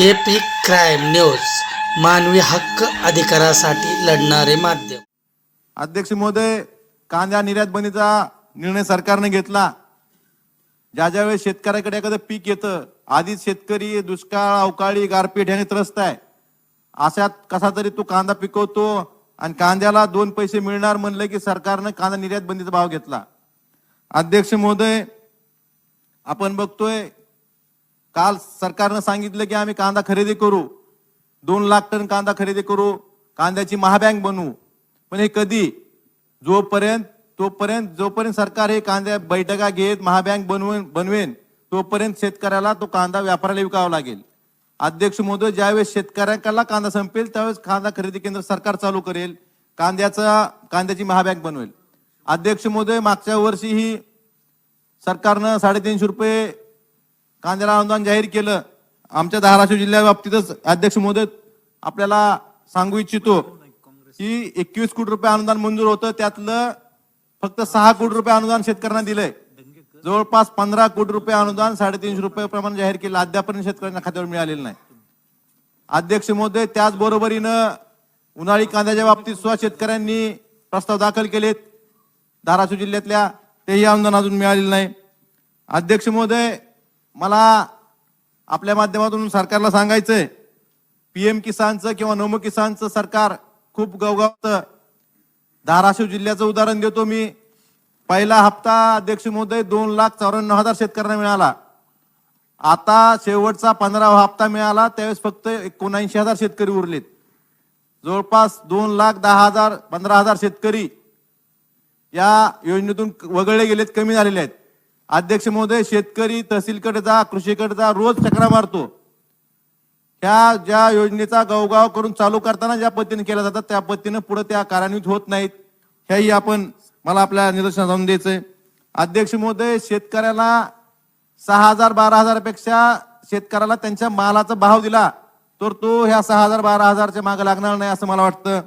AP crime news मानवी हक्क अधिकारासाठी लढणारे माध्यम. अध्यक्ष महोदय कांदा निर्यात बंदीचा निर्णय सरकारने घेतला. ज्या ज्या वेळेस शेतकऱ्याकडे एखादं पीक येतं आधीच शेतकरी दुष्काळ अवकाळी गारपीट ह्याने त्रस्त आहे. अशात कसा तरी तो कांदा पिकवतो आणि कांद्याला दोन पैसे मिळणार म्हणलं की सरकारनं कांदा निर्यात बंदीचा भाव घेतला. अध्यक्ष महोदय आपण बघतोय काल सरकारनं सांगितलं की आम्ही कांदा खरेदी करू. दोन लाख टन कांदा खरेदी करू. कांद्याची महाबँक बनवू पण हे कधी? जोपर्यंत तोपर्यंत जोपर्यंत सरकार हे कांद्या बैठका घेत महाबँक बनवेन बनवेन तोपर्यंत शेतकऱ्याला तो कांदा व्यापाऱ्याला विकावा लागेल. अध्यक्ष महोदय ज्यावेळेस शेतकऱ्याला कांदा संपेल त्यावेळेस कांदा खरेदी केंद्र सरकार चालू करेल. कांद्याचा कांद्याची महाबँक बनवेल. अध्यक्ष महोदय मागच्या वर्षी ही सरकारनं साडेतीनशे रुपये कांद्याला अनुदान जाहीर केलं. आमच्या धाराशिव जिल्ह्या बाबतीतच अध्यक्ष महोदय आपल्याला सांगू इच्छितो की एकवीस कोटी रुपये अनुदान मंजूर होतं. त्यातलं फक्त सहा कोटी रुपये अनुदान शेतकऱ्यांना दिलंय. जवळपास पंधरा कोटी रुपये अनुदान साडेतीनशे रुपये प्रमाण जाहीर केलं. अद्यापर्यंत शेतकऱ्यांना खात्यावर मिळालेलं नाही. अध्यक्ष महोदय त्याचबरोबरीनं उन्हाळी कांद्याच्या बाबतीत सुद्धा शेतकऱ्यांनी प्रस्ताव दाखल केलेत. धाराशिव जिल्ह्यातल्या तेही अनुदान अजून मिळालेलं नाही. अध्यक्ष महोदय मला आपल्या माध्यमातून सरकारला सांगायचंय पीएम किसानचं किंवा नमो किसानचं सरकार खूप गवगावतं. धाराशिव जिल्ह्याचं उदाहरण देतो मी. पहिला हप्ता अध्यक्ष महोदय दोन लाख चौऱ्याण्णव हजार शेतकऱ्यांना मिळाला. आता शेवटचा पंधरावा हप्ता मिळाला त्यावेळेस फक्त एकोणऐंशी हजार शेतकरी उरलेत. जवळपास दोन लाख दहा हजार पंधरा हजार शेतकरी या योजनेतून वगळले गेलेत कमी झालेले आहेत. अध्यक्ष महोदय शेतकरी तहसीलकडे जा कृषीकडे जा रोज चक्रा मारतो. ह्या ज्या योजनेचा गावगाव करून चालू करताना ज्या पद्धतीने केल्या जातात त्या पद्धतीनं पुढे त्या कार्यान्वित होत नाहीत. ह्याही आपण मला आपल्या निदर्शनात जाऊन द्यायचंय. अध्यक्ष महोदय शेतकऱ्याला सहा हजार बारा हजारपेक्षा शेतकऱ्याला त्यांच्या मालाचा भाव दिला तर तो ह्या सहा हजार बारा हजारच्या मागे लागणार नाही असं मला वाटतं.